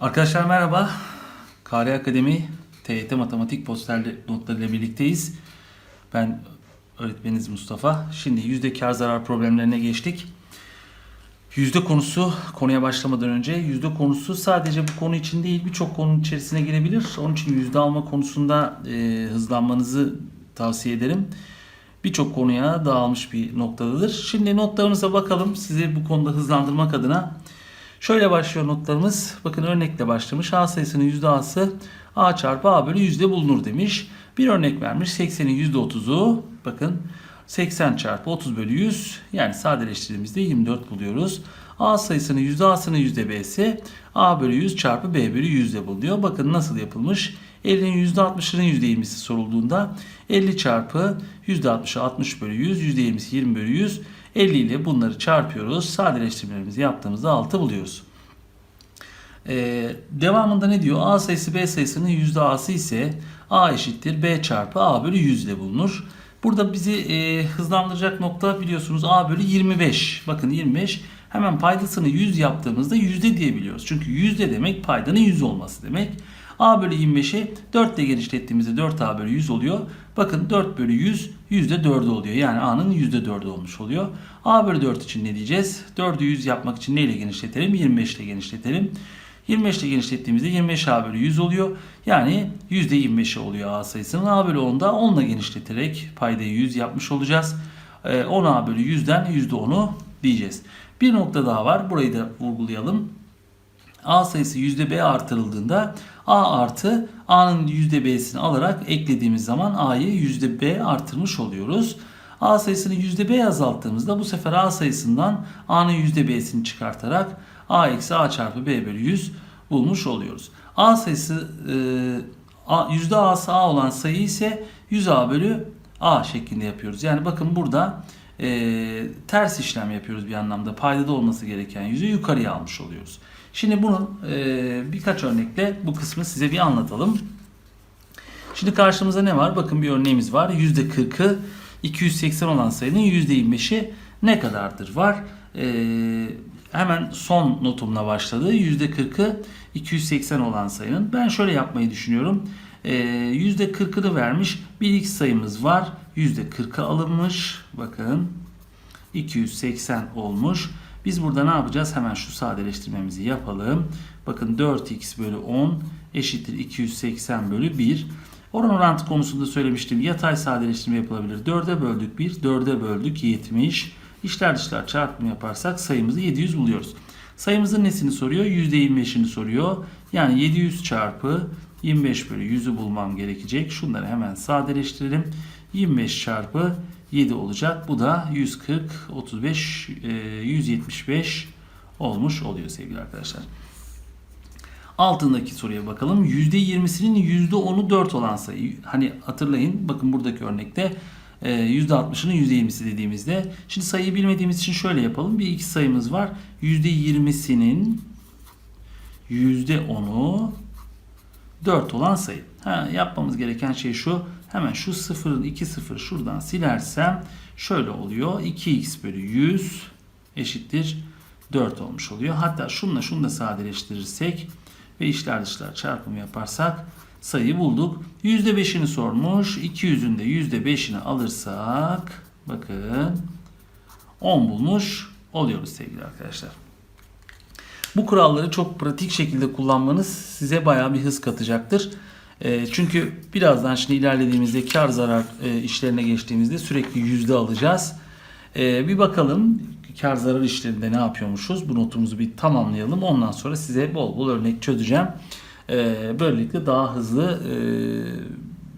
Arkadaşlar merhaba. Kari Akademi TYT Matematik posterli notlarıyla birlikteyiz. Ben öğretmeniniz Mustafa. Şimdi yüzde kar zarar problemlerine geçtik. Yüzde konusu konuya başlamadan önce yüzde konusu sadece bu konu için değil birçok konunun içerisine girebilir. Onun için yüzde alma konusunda e, hızlanmanızı tavsiye ederim. Birçok konuya dağılmış bir noktadadır. Şimdi notlarımıza bakalım sizi bu konuda hızlandırmak adına. Şöyle başlıyor notlarımız. Bakın örnekle başlamış. A sayısının yüzde A'sı A çarpı A bölü yüzde bulunur demiş. Bir örnek vermiş. 80'in yüzde 30'u bakın 80 çarpı 30 bölü 100 yani sadeleştirdiğimizde 24 buluyoruz. A sayısının yüzde A'sının yüzde B'si A bölü 100 çarpı B bölü 100'de bulunuyor. Bakın nasıl yapılmış. 50'nin yüzde 60'ının yüzde 20'si sorulduğunda 50 çarpı yüzde 60'ı 60 bölü 100 yüzde 20'si 20 bölü 100 50 ile bunları çarpıyoruz. Sadeleştirmelerimizi yaptığımızda 6 buluyoruz. Ee, devamında ne diyor? A sayısı B sayısının yüzde A'sı ise A eşittir B çarpı A bölü 100 ile bulunur. Burada bizi e, hızlandıracak nokta biliyorsunuz A bölü 25. Bakın 25 hemen paydasını 100 yaptığımızda yüzde diyebiliyoruz. Çünkü yüzde demek paydanın 100 olması demek. A bölü 25'i 4 ile genişlettiğimizde 4A bölü 100 oluyor. Bakın 4 bölü 100 yüzde 4'ü oluyor. Yani A'nın yüzde 4'ü olmuş oluyor. A bölü 4 için ne diyeceğiz? 4'ü 100 yapmak için neyle genişletelim? 25 ile genişletelim. 25 ile genişlettiğimizde 25 A bölü 100 oluyor. Yani yüzde 25'i oluyor A sayısının. A bölü 10'da 10 ile genişleterek paydayı 100 yapmış olacağız. Ee, 10 A bölü 100'den %10'u diyeceğiz. Bir nokta daha var. Burayı da vurgulayalım. A sayısı B artırıldığında A artı A'nın yüzde B'sini alarak eklediğimiz zaman A'yı yüzde B artırmış oluyoruz. A sayısını yüzde B azalttığımızda bu sefer A sayısından A'nın yüzde B'sini çıkartarak A eksi A çarpı B bölü 100 bulmuş oluyoruz. A sayısı e, yüzde A'sı A olan sayı ise 100 A bölü A şeklinde yapıyoruz. Yani bakın burada e, ters işlem yapıyoruz bir anlamda. Paydada olması gereken yüzü yukarıya almış oluyoruz. Şimdi bunu e, birkaç örnekle bu kısmı size bir anlatalım. Şimdi karşımıza ne var? Bakın bir örneğimiz var. %40'ı 280 olan sayının %25'i ne kadardır var? Ee, hemen son notumla başladı. %40'ı 280 olan sayının. Ben şöyle yapmayı düşünüyorum. Ee, %40'ını vermiş. Bir x sayımız var. %40'ı alınmış. Bakın 280 olmuş. Biz burada ne yapacağız? Hemen şu sadeleştirmemizi yapalım. Bakın 4x bölü 10 eşittir 280 bölü 1. Oran orantı konusunda söylemiştim. Yatay sadeleştirme yapılabilir. 4'e böldük 1, 4'e böldük 70. İşler dışlar çarpımı yaparsak sayımızı 700 buluyoruz. Sayımızın nesini soruyor? %25'ini soruyor. Yani 700 çarpı 25 bölü 100'ü bulmam gerekecek. Şunları hemen sadeleştirelim. 25 çarpı 7 olacak. Bu da 140, 35, e, 175 olmuş oluyor sevgili arkadaşlar. Altındaki soruya bakalım. %20'sinin %10'u 4 olan sayı. Hani hatırlayın bakın buradaki örnekte e, %60'ının %20'si dediğimizde. Şimdi sayıyı bilmediğimiz için şöyle yapalım. Bir iki sayımız var. %20'sinin %10'u 4 olan sayı. Ha, yapmamız gereken şey şu. Hemen şu sıfırın 2 sıfır şuradan silersem şöyle oluyor. 2x bölü 100 eşittir 4 olmuş oluyor. Hatta şunla şunu da sadeleştirirsek ve içler dışlar çarpımı yaparsak sayıyı bulduk. %5'ini sormuş. 200'ün de %5'ini alırsak bakın 10 bulmuş oluyoruz sevgili arkadaşlar. Bu kuralları çok pratik şekilde kullanmanız size bayağı bir hız katacaktır. E, çünkü birazdan şimdi ilerlediğimizde kar zarar e, işlerine geçtiğimizde sürekli yüzde alacağız. E, bir bakalım kar zarar işlerinde ne yapıyormuşuz? Bu notumuzu bir tamamlayalım. Ondan sonra size bol bol örnek çözeceğim. E, böylelikle daha hızlı e,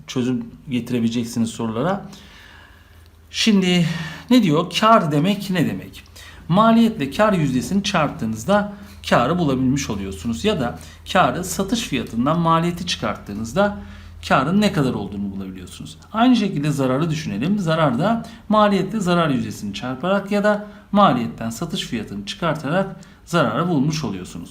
çözüm getirebileceksiniz sorulara. Şimdi ne diyor? Kar demek ne demek? Maliyetle kar yüzdesini çarptığınızda karı bulabilmiş oluyorsunuz. Ya da karı satış fiyatından maliyeti çıkarttığınızda karın ne kadar olduğunu bulabiliyorsunuz. Aynı şekilde zararı düşünelim. Zarar da maliyetle zarar yüzdesini çarparak ya da maliyetten satış fiyatını çıkartarak zararı bulmuş oluyorsunuz.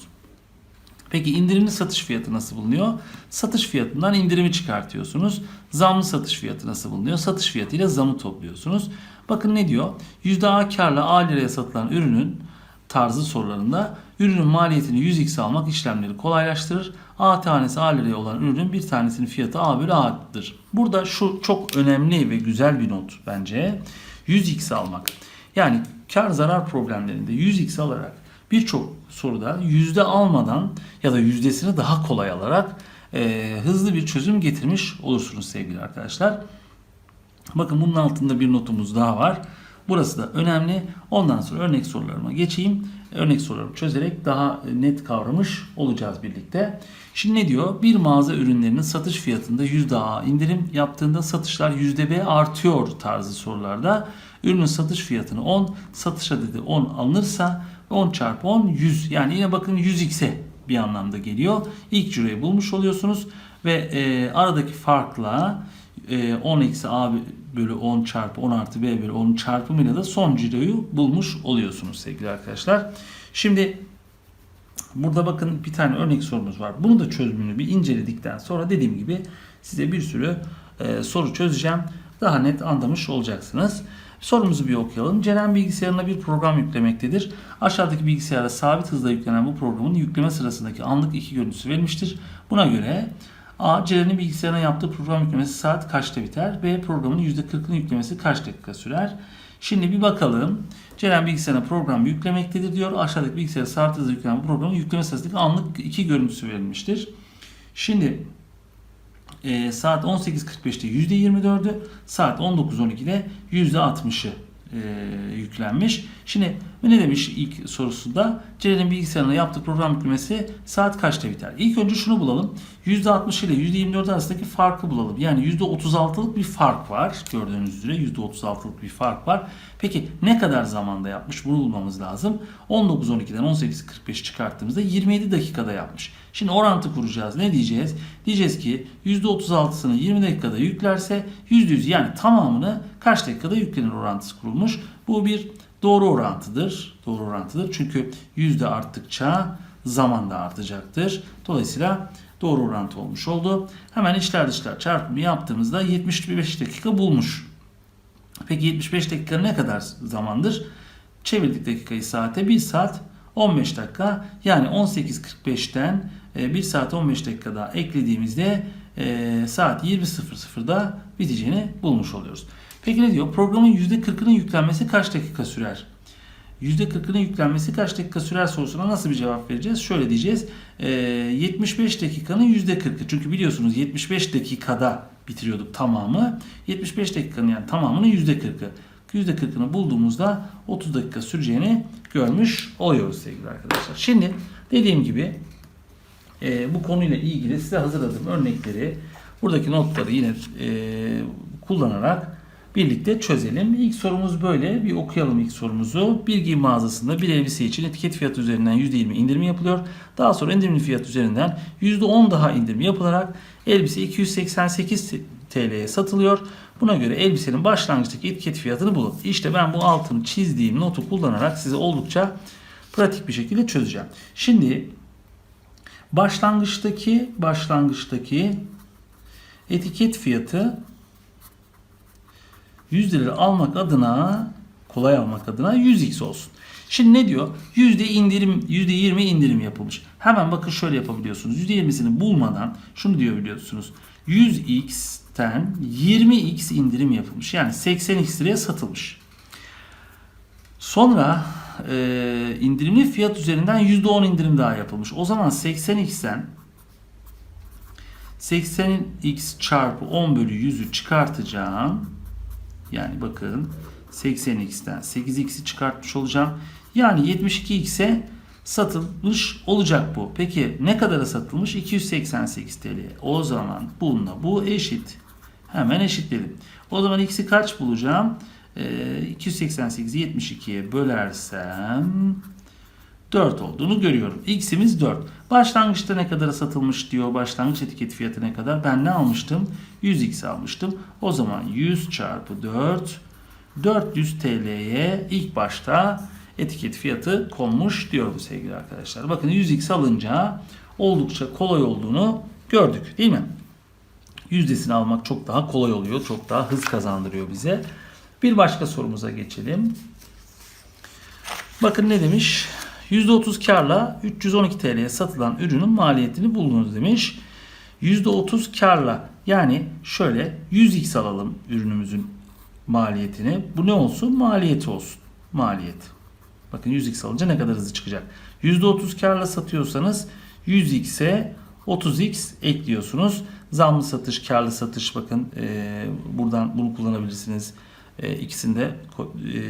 Peki indirimli satış fiyatı nasıl bulunuyor? Satış fiyatından indirimi çıkartıyorsunuz. Zamlı satış fiyatı nasıl bulunuyor? Satış fiyatıyla zamı topluyorsunuz. Bakın ne diyor? %A karla A liraya satılan ürünün tarzı sorularında Ürünün maliyetini 100x almak işlemleri kolaylaştırır. A tanesi A liraya olan ürünün bir tanesinin fiyatı A bölü A'dır. Burada şu çok önemli ve güzel bir not bence. 100x almak. Yani kar zarar problemlerinde 100x alarak birçok soruda yüzde almadan ya da yüzdesini daha kolay alarak e, hızlı bir çözüm getirmiş olursunuz sevgili arkadaşlar. Bakın bunun altında bir notumuz daha var. Burası da önemli. Ondan sonra örnek sorularıma geçeyim. Örnek sorularımı çözerek daha net kavramış olacağız birlikte. Şimdi ne diyor? Bir mağaza ürünlerinin satış fiyatında %A indirim yaptığında satışlar %B artıyor tarzı sorularda ürünün satış fiyatını 10, satış adedi 10 alınırsa 10 çarpı 10 100. Yani yine bakın 100x'e bir anlamda geliyor. İlk cüreyi bulmuş oluyorsunuz ve e, aradaki farkla e, 10 eksi a bölü 10 çarpı 10 artı b bölü 10 çarpımıyla da son ciroyu bulmuş oluyorsunuz sevgili arkadaşlar. Şimdi burada bakın bir tane örnek sorumuz var. Bunu da çözümünü bir inceledikten sonra dediğim gibi size bir sürü e, soru çözeceğim. Daha net anlamış olacaksınız. Sorumuzu bir okuyalım. Ceren bilgisayarına bir program yüklemektedir. Aşağıdaki bilgisayara sabit hızla yüklenen bu programın yükleme sırasındaki anlık iki görüntüsü verilmiştir. Buna göre A. Ceren'in bilgisayarına yaptığı program yüklemesi saat kaçta biter? B. Programın %40'ını yüklemesi kaç dakika sürer? Şimdi bir bakalım. Ceren bilgisayarına program yüklemektedir diyor. Aşağıdaki bilgisayara sabit hızla yüklenen programın yükleme sırasındaki anlık iki görüntüsü verilmiştir. Şimdi e, saat 18.45'te %24'ü, saat 19.12'de %60'ı e, yüklenmiş. Şimdi ne demiş ilk sorusunda? Ceren'in bilgisayarına yaptığı program yüklemesi saat kaçta biter? İlk önce şunu bulalım. %60 ile %24 arasındaki farkı bulalım. Yani %36'lık bir fark var. Gördüğünüz üzere %36'lık bir fark var. Peki ne kadar zamanda yapmış? Bunu bulmamız lazım. 19.12'den 18.45 çıkarttığımızda 27 dakikada yapmış. Şimdi orantı kuracağız. Ne diyeceğiz? Diyeceğiz ki %36'sını 20 dakikada yüklerse %100 yani tamamını kaç dakikada yüklenir orantısı kurulmuş. Bu bir doğru orantıdır. Doğru orantıdır. Çünkü yüzde arttıkça zaman da artacaktır. Dolayısıyla doğru orantı olmuş oldu. Hemen içler dışlar çarpımı yaptığımızda 75 dakika bulmuş. Peki 75 dakika ne kadar zamandır? Çevirdik dakikayı saate 1 saat 15 dakika. Yani 18.45'ten 1 saat 15 dakika daha eklediğimizde e, saat 20.00'da biteceğini bulmuş oluyoruz. Peki ne diyor? Programın %40'ının yüklenmesi kaç dakika sürer? %40'ının yüklenmesi kaç dakika sürer sorusuna nasıl bir cevap vereceğiz? Şöyle diyeceğiz. E, 75 dakikanın %40'ı. Çünkü biliyorsunuz 75 dakikada bitiriyorduk tamamı. 75 dakikanın yani tamamının %40'ı. %40'ını bulduğumuzda 30 dakika süreceğini görmüş oluyoruz sevgili arkadaşlar. Şimdi dediğim gibi e, bu konuyla ilgili size hazırladığım örnekleri buradaki notları yine e, kullanarak birlikte çözelim. İlk sorumuz böyle. Bir okuyalım ilk sorumuzu. Bir giyim mağazasında bir elbise için etiket fiyatı üzerinden %20 indirim yapılıyor. Daha sonra indirimli fiyat üzerinden %10 daha indirim yapılarak elbise 288 TL'ye satılıyor. Buna göre elbisenin başlangıçtaki etiket fiyatını bulun. İşte ben bu altını çizdiğim notu kullanarak size oldukça pratik bir şekilde çözeceğim. Şimdi başlangıçtaki başlangıçtaki etiket fiyatı 100 lira almak adına kolay almak adına 100x olsun. Şimdi ne diyor? Yüzde indirim, yüzde 20 indirim yapılmış. Hemen bakın şöyle yapabiliyorsunuz. Yüzde 20'sini bulmadan şunu diyor biliyorsunuz. 100x'ten 20x indirim yapılmış. Yani 80x liraya satılmış. Sonra e, indirimli fiyat üzerinden %10 indirim daha yapılmış. O zaman 80x'ten 80x çarpı 10 bölü 100'ü çıkartacağım. Yani bakın 80x'ten 8x'i çıkartmış olacağım. Yani 72x'e satılmış olacak bu. Peki ne kadara satılmış? 288 TL. O zaman bununla bu eşit. Hemen eşitledim. O zaman x'i kaç bulacağım? Ee, 288'i 72'ye bölersem 4 olduğunu görüyorum. X'imiz 4. Başlangıçta ne kadara satılmış diyor. Başlangıç etiket fiyatı ne kadar? Ben ne almıştım? 100x almıştım. O zaman 100 çarpı 4 400 TL'ye ilk başta etiket fiyatı konmuş diyorum sevgili arkadaşlar. Bakın 100x alınca oldukça kolay olduğunu gördük değil mi? Yüzdesini almak çok daha kolay oluyor. Çok daha hız kazandırıyor bize. Bir başka sorumuza geçelim. Bakın ne demiş? %30 karla 312 TL'ye satılan ürünün maliyetini bulunuz demiş. %30 karla yani şöyle 100x alalım ürünümüzün maliyetini. Bu ne olsun? Maliyeti olsun. Maliyet. Bakın 100x alınca ne kadar hızlı çıkacak. %30 karla satıyorsanız 100x'e 30x ekliyorsunuz. Zamlı satış, karlı satış bakın e, buradan bunu kullanabilirsiniz. E, ikisini de e,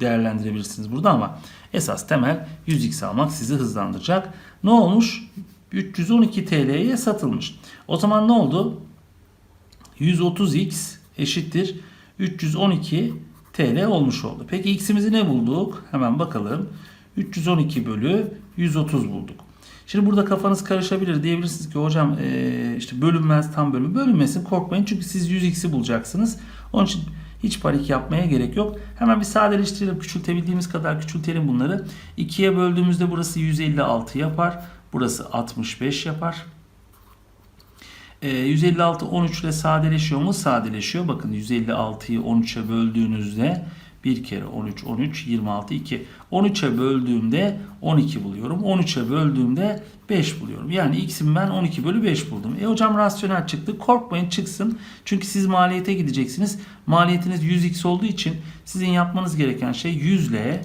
değerlendirebilirsiniz burada ama esas temel 100x almak sizi hızlandıracak. Ne olmuş? 312 TL'ye satılmış. O zaman ne oldu? 130x eşittir 312 TL olmuş oldu. Peki x'imizi ne bulduk? Hemen bakalım. 312 bölü 130 bulduk. Şimdi burada kafanız karışabilir. Diyebilirsiniz ki hocam eee, işte bölünmez tam bölüm. Bölünmesin korkmayın çünkü siz 100x'i bulacaksınız. Onun için hiç panik yapmaya gerek yok. Hemen bir sadeleştirelim. Küçültebildiğimiz kadar küçültelim bunları. 2'ye böldüğümüzde burası 156 yapar. Burası 65 yapar. E, 156 13 ile sadeleşiyor mu? Sadeleşiyor. Bakın 156'yı 13'e böldüğünüzde bir kere 13 13 26 2. 13'e böldüğümde 12 buluyorum. 13'e böldüğümde 5 buluyorum. Yani x'im ben 12 bölü 5 buldum. E hocam rasyonel çıktı. Korkmayın çıksın. Çünkü siz maliyete gideceksiniz. Maliyetiniz 100x olduğu için sizin yapmanız gereken şey 100 ile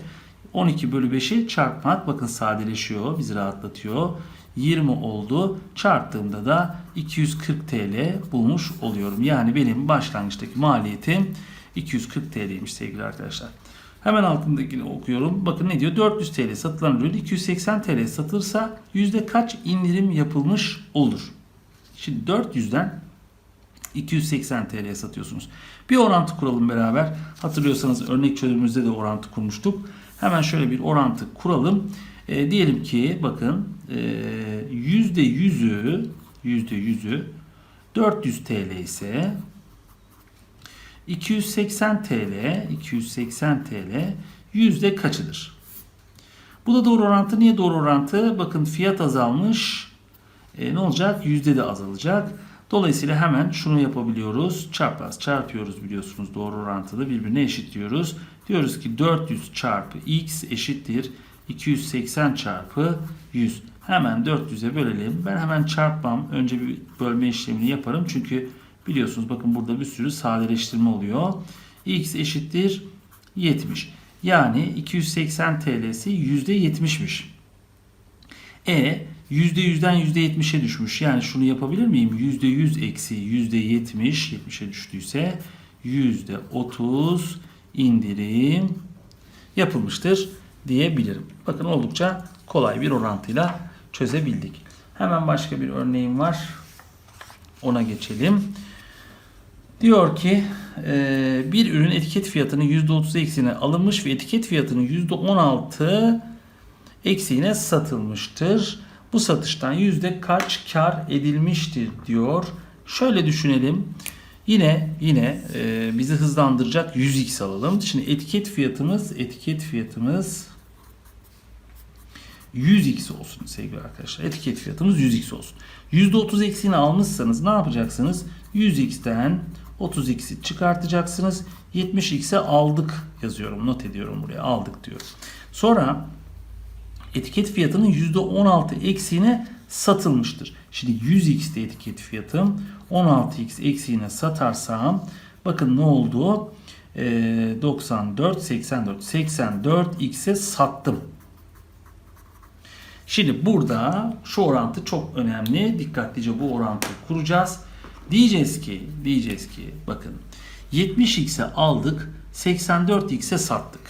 12 bölü 5'i çarpmak. Bakın sadeleşiyor. Bizi rahatlatıyor. 20 oldu. Çarptığımda da 240 TL bulmuş oluyorum. Yani benim başlangıçtaki maliyetim 240 TL'ymiş sevgili arkadaşlar. Hemen altındakini okuyorum. Bakın ne diyor? 400 TL satılan ürün 280 TL satılırsa yüzde kaç indirim yapılmış olur? Şimdi 400'den 280 TL'ye satıyorsunuz. Bir orantı kuralım beraber. Hatırlıyorsanız örnek çözümümüzde de orantı kurmuştuk. Hemen şöyle bir orantı kuralım. E, diyelim ki bakın e, yüzde yüzü yüzde yüzü 400 TL ise 280 TL 280 TL yüzde kaçıdır? Bu da doğru orantı. Niye doğru orantı? Bakın fiyat azalmış. E, ne olacak? Yüzde de azalacak. Dolayısıyla hemen şunu yapabiliyoruz. Çarpaz çarpıyoruz biliyorsunuz doğru orantılı birbirine eşitliyoruz. Diyoruz ki 400 çarpı x eşittir 280 çarpı 100. Hemen 400'e bölelim. Ben hemen çarpmam. Önce bir bölme işlemini yaparım. Çünkü biliyorsunuz bakın burada bir sürü sadeleştirme oluyor. x eşittir 70. Yani 280 TL'si %70'miş. E %100'den %70'e düşmüş. Yani şunu yapabilir miyim? %100 eksi %70 70'e düştüyse %30 indirim yapılmıştır diyebilirim. Bakın oldukça kolay bir orantıyla çözebildik. Hemen başka bir örneğim var. Ona geçelim. Diyor ki e, bir ürün etiket fiyatının %30 eksiğine alınmış ve etiket fiyatının %16 eksiğine satılmıştır. Bu satıştan yüzde kaç kar edilmiştir diyor. Şöyle düşünelim. Yine yine e, bizi hızlandıracak 100x alalım. Şimdi etiket fiyatımız etiket fiyatımız 100x olsun sevgili arkadaşlar. Etiket fiyatımız 100x olsun. %30 eksiğini almışsanız ne yapacaksınız? 100x'ten 30x'i çıkartacaksınız. 70x'e aldık yazıyorum. Not ediyorum buraya. Aldık diyorum. Sonra etiket fiyatının %16 eksiğine satılmıştır. Şimdi 100x'te etiket fiyatım 16x eksiğine satarsam bakın ne oldu? Ee, 94, 84, 84x'e sattım. Şimdi burada şu orantı çok önemli. Dikkatlice bu orantıyı kuracağız. Diyeceğiz ki, diyeceğiz ki bakın 70x'e aldık, 84x'e sattık.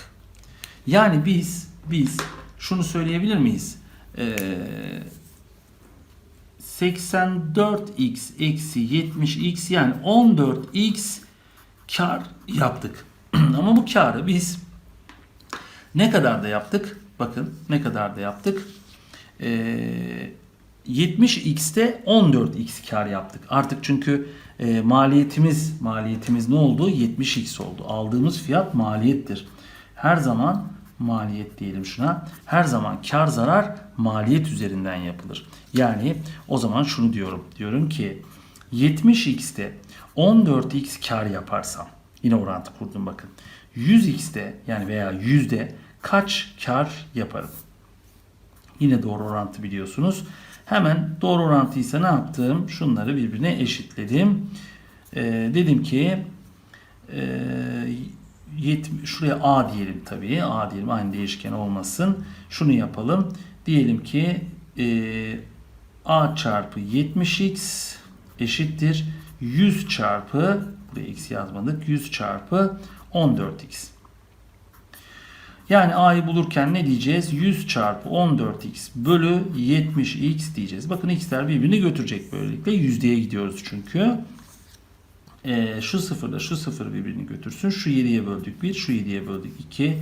Yani biz biz şunu söyleyebilir miyiz? Ee, 84x eksi 70x yani 14x kar yaptık. Ama bu karı biz ne kadar da yaptık? Bakın ne kadar da yaptık? Ee, 70x'te 14x kar yaptık. Artık çünkü e, maliyetimiz maliyetimiz ne oldu? 70x oldu. Aldığımız fiyat maliyettir. Her zaman maliyet diyelim şuna. Her zaman kar zarar maliyet üzerinden yapılır. Yani o zaman şunu diyorum. Diyorum ki 70x'te 14x kar yaparsam yine orantı kurdum bakın. 100x'te yani veya yüzde kaç kar yaparım? Yine doğru orantı biliyorsunuz. Hemen doğru orantıysa ne yaptım? Şunları birbirine eşitledim. Ee, dedim ki e, 70, şuraya A diyelim tabii. A diyelim aynı değişken olmasın. Şunu yapalım. Diyelim ki e, A çarpı 70x eşittir 100 çarpı buraya x yazmadık 100 çarpı 14x. Yani a'yı bulurken ne diyeceğiz? 100 çarpı 14x bölü 70x diyeceğiz. Bakın x'ler birbirini götürecek böylelikle. Yüzdeye gidiyoruz çünkü. Ee, şu sıfırla şu sıfır birbirini götürsün. Şu 7'ye böldük 1, şu 7'ye böldük 2.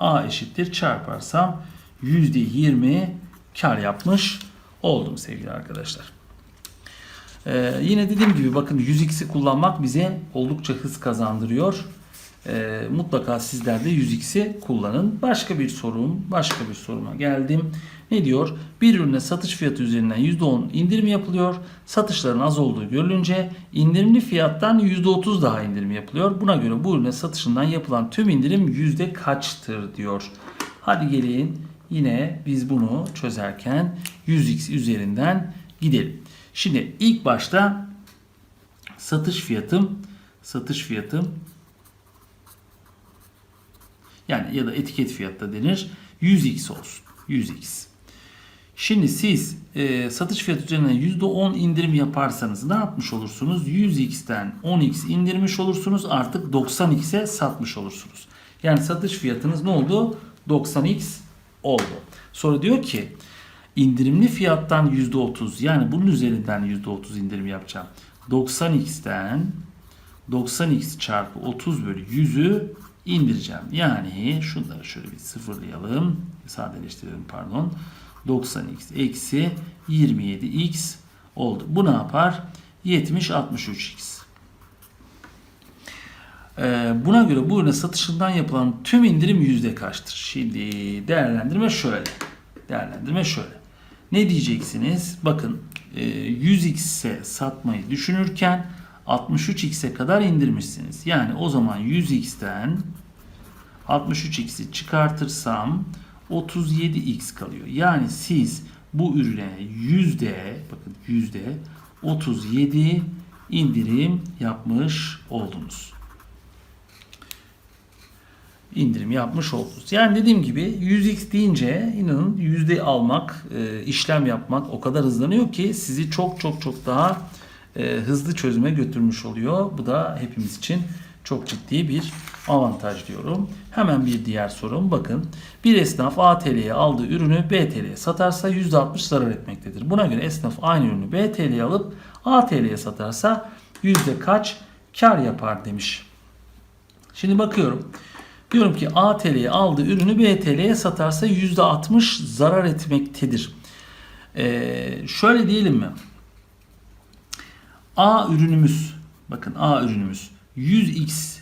a eşittir çarparsam %20 kar yapmış oldum sevgili arkadaşlar. Ee, yine dediğim gibi bakın 100x'i kullanmak bize oldukça hız kazandırıyor. Ee, mutlaka sizler de 100x'i kullanın. Başka bir sorum, başka bir soruma geldim. Ne diyor? Bir ürüne satış fiyatı üzerinden %10 indirim yapılıyor. Satışların az olduğu görülünce indirimli fiyattan %30 daha indirim yapılıyor. Buna göre bu ürüne satışından yapılan tüm indirim yüzde kaçtır diyor. Hadi gelin yine biz bunu çözerken 100x üzerinden gidelim. Şimdi ilk başta satış fiyatım satış fiyatım yani ya da etiket fiyatta denir 100x olsun. 100x. Şimdi siz e, satış fiyatı üzerinden %10 indirim yaparsanız ne yapmış olursunuz? 100x'ten 10x indirmiş olursunuz. Artık 90x'e satmış olursunuz. Yani satış fiyatınız ne oldu? 90x oldu. Sonra diyor ki indirimli fiyattan %30 yani bunun üzerinden %30 indirim yapacağım. 90x'ten 90x çarpı 30 bölü 100'ü indireceğim. Yani şunları şöyle bir sıfırlayalım. Sadeleştirelim pardon. 90x eksi 27x oldu. Bu ne yapar? 70 63x. Ee, buna göre bu ürüne satışından yapılan tüm indirim yüzde kaçtır? Şimdi değerlendirme şöyle. Değerlendirme şöyle. Ne diyeceksiniz? Bakın e, 100x'e satmayı düşünürken 63x'e kadar indirmişsiniz. Yani o zaman 100x'ten 63x'i çıkartırsam 37x kalıyor. Yani siz bu ürüne yüzde bakın yüzde 37 indirim yapmış oldunuz. indirim yapmış oldunuz. Yani dediğim gibi 100x deyince inanın yüzde almak, e, işlem yapmak o kadar hızlanıyor ki sizi çok çok çok daha e, hızlı çözüme götürmüş oluyor. Bu da hepimiz için çok ciddi bir avantaj diyorum. Hemen bir diğer sorum. Bakın bir esnaf A TL'ye aldığı ürünü B TL'ye satarsa %60 zarar etmektedir. Buna göre esnaf aynı ürünü B TL'ye alıp A TL'ye satarsa yüzde kaç kar yapar demiş. Şimdi bakıyorum. Diyorum ki A TL'ye aldığı ürünü B TL'ye satarsa %60 zarar etmektedir. Ee, şöyle diyelim mi? A ürünümüz bakın A ürünümüz 100x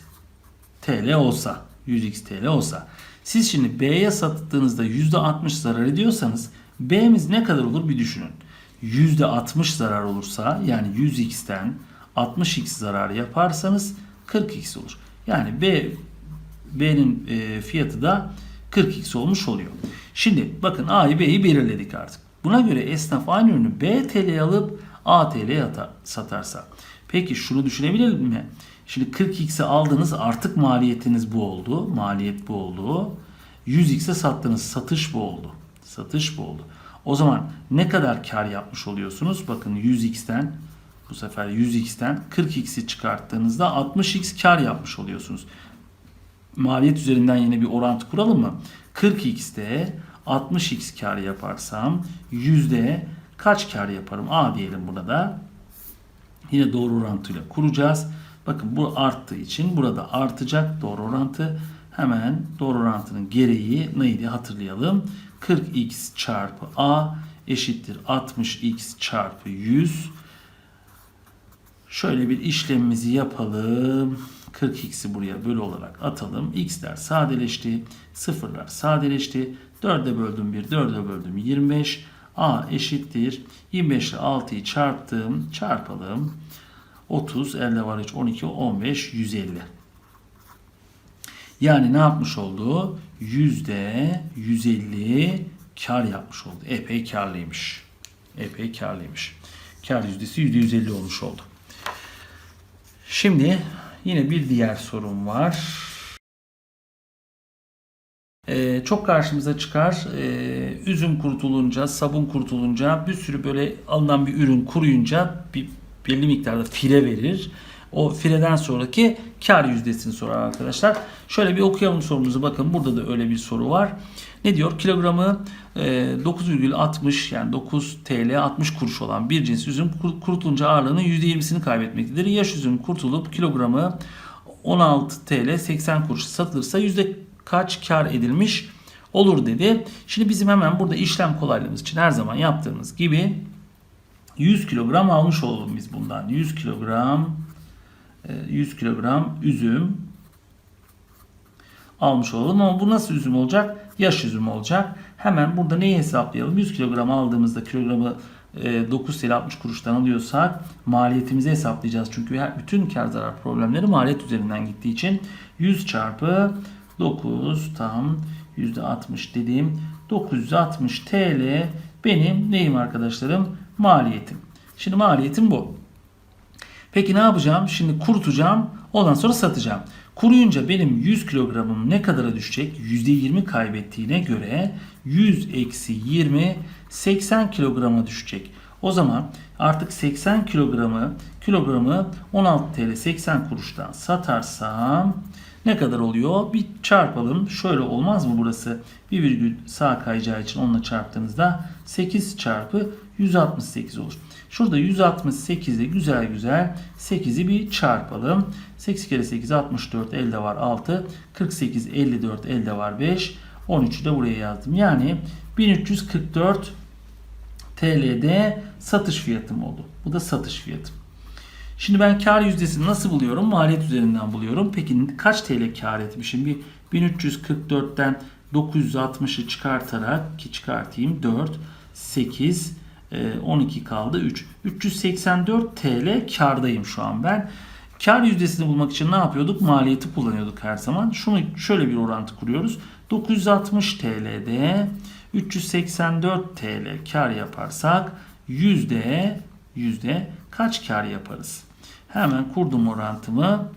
TL olsa 100x TL olsa siz şimdi B'ye sattığınızda %60 zarar ediyorsanız B'miz ne kadar olur bir düşünün. %60 zarar olursa yani 100x'ten 60x zarar yaparsanız 40x olur. Yani B B'nin e, fiyatı da 40x olmuş oluyor. Şimdi bakın A'yı B'yi belirledik artık. Buna göre esnaf aynı ürünü B TL'ye alıp A TL'ye satarsa. Peki şunu düşünebilir mi? Şimdi 40x'e aldınız artık maliyetiniz bu oldu. Maliyet bu oldu. 100x'e sattınız satış bu oldu. Satış bu oldu. O zaman ne kadar kar yapmış oluyorsunuz? Bakın 100x'ten bu sefer 100x'ten 40x'i çıkarttığınızda 60x kar yapmış oluyorsunuz. Maliyet üzerinden yine bir orantı kuralım mı? 40x'te 60x kar yaparsam yüzde kaç kar yaparım? A diyelim burada. Yine doğru orantıyla kuracağız. Bakın bu arttığı için burada artacak doğru orantı. Hemen doğru orantının gereği neydi hatırlayalım. 40x çarpı a eşittir 60x çarpı 100. Şöyle bir işlemimizi yapalım. 40x'i buraya bölü olarak atalım. x'ler sadeleşti. Sıfırlar sadeleşti. 4'e böldüm 1, 4'e böldüm 25. a eşittir. 25 ile 6'yı çarptım. Çarpalım. 30, elde var hiç 12, 15, 150. Yani ne yapmış oldu? Yüzde 150 kar yapmış oldu. Epey karlıymış. Epey karlıymış. Kar yüzdesi %150 olmuş oldu. Şimdi yine bir diğer sorum var. Ee, çok karşımıza çıkar. Ee, üzüm kurutulunca, sabun kurutulunca bir sürü böyle alınan bir ürün kuruyunca bir belli miktarda fire verir. O fireden sonraki kar yüzdesini sorar arkadaşlar. Şöyle bir okuyalım sorumuzu. Bakın burada da öyle bir soru var. Ne diyor? Kilogramı e, 9,60 yani 9 TL 60 kuruş olan bir cins üzüm kur- kurutulunca ağırlığının %20'sini kaybetmektedir. Yaş üzüm kurutulup kilogramı 16 TL 80 kuruş satılırsa yüzde kaç kar edilmiş olur dedi. Şimdi bizim hemen burada işlem kolaylığımız için her zaman yaptığımız gibi 100 kilogram almış olalım biz bundan. 100 kilogram e, 100 kilogram üzüm almış olalım ama bu nasıl üzüm olacak? Yaş üzüm olacak. Hemen burada neyi hesaplayalım? 100 kilogram aldığımızda kilogramı e, 9 TL 60 kuruştan alıyorsak maliyetimizi hesaplayacağız. Çünkü bütün kar zarar problemleri maliyet üzerinden gittiği için 100 çarpı 9 tam %60 dediğim 960 TL benim neyim arkadaşlarım? Maliyetim. Şimdi maliyetim bu. Peki ne yapacağım? Şimdi kurutacağım. Ondan sonra satacağım. Kuruyunca benim 100 kilogramım ne kadara düşecek? %20 kaybettiğine göre 100 eksi 20 80 kilograma düşecek. O zaman artık 80 kilogramı kilogramı 16 TL 80 kuruştan satarsam ne kadar oluyor? Bir çarpalım. Şöyle olmaz mı burası? Bir virgül sağa kayacağı için onunla çarptığınızda 8 çarpı 168 olur. Şurada 168'de güzel güzel 8'i bir çarpalım. 8 kere 8 64 elde var 6. 48 54 elde var 5. 13'ü de buraya yazdım. Yani 1344 TL'de satış fiyatım oldu. Bu da satış fiyatım. Şimdi ben kar yüzdesini nasıl buluyorum? Maliyet üzerinden buluyorum. Peki kaç TL kar etmişim? Bir 1344'ten 960'ı çıkartarak ki çıkartayım 4, 8, e, 12 kaldı 3. 384 TL kardayım şu an ben. Kar yüzdesini bulmak için ne yapıyorduk? Maliyeti kullanıyorduk her zaman. Şunu şöyle bir orantı kuruyoruz. 960 TL'de 384 TL kar yaparsak yüzde yüzde kaç kar yaparız? Hemen kurdum orantımı.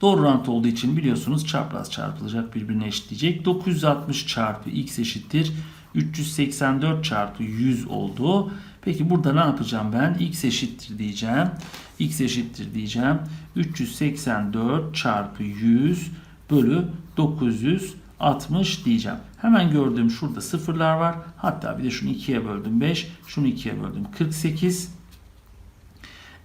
Doğru orantı olduğu için biliyorsunuz çapraz çarpılacak birbirine eşitleyecek. 960 çarpı x eşittir. 384 çarpı 100 oldu. Peki burada ne yapacağım ben? x eşittir diyeceğim. x eşittir diyeceğim. 384 çarpı 100 bölü 960 diyeceğim. Hemen gördüğüm şurada sıfırlar var. Hatta bir de şunu 2'ye böldüm 5. Şunu 2'ye böldüm 48.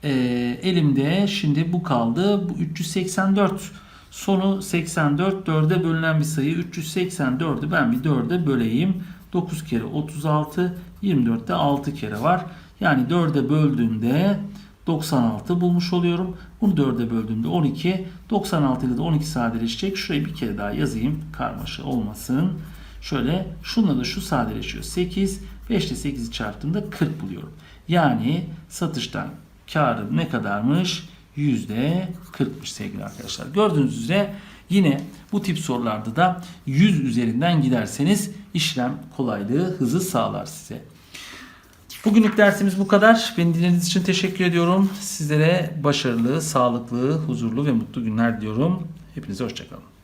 Ee, elimde şimdi bu kaldı. Bu 384 sonu 84 4'e bölünen bir sayı. 384'ü ben bir 4'e böleyim. 9 kere 36 24'te 6 kere var. Yani 4'e böldüğümde 96 bulmuş oluyorum. Bunu 4'e böldüğümde 12. 96 ile de 12 sadeleşecek. Şurayı bir kere daha yazayım. Karmaşa olmasın. Şöyle şunla da şu sadeleşiyor. 8. 5 ile 8'i çarptığımda 40 buluyorum. Yani satıştan karım ne kadarmış? %40'mış sevgili arkadaşlar. Gördüğünüz üzere yine bu tip sorularda da 100 üzerinden giderseniz işlem kolaylığı, hızı sağlar size. Bugünlük dersimiz bu kadar. Beni dinlediğiniz için teşekkür ediyorum. Sizlere başarılı, sağlıklı, huzurlu ve mutlu günler diliyorum. Hepinize hoşçakalın.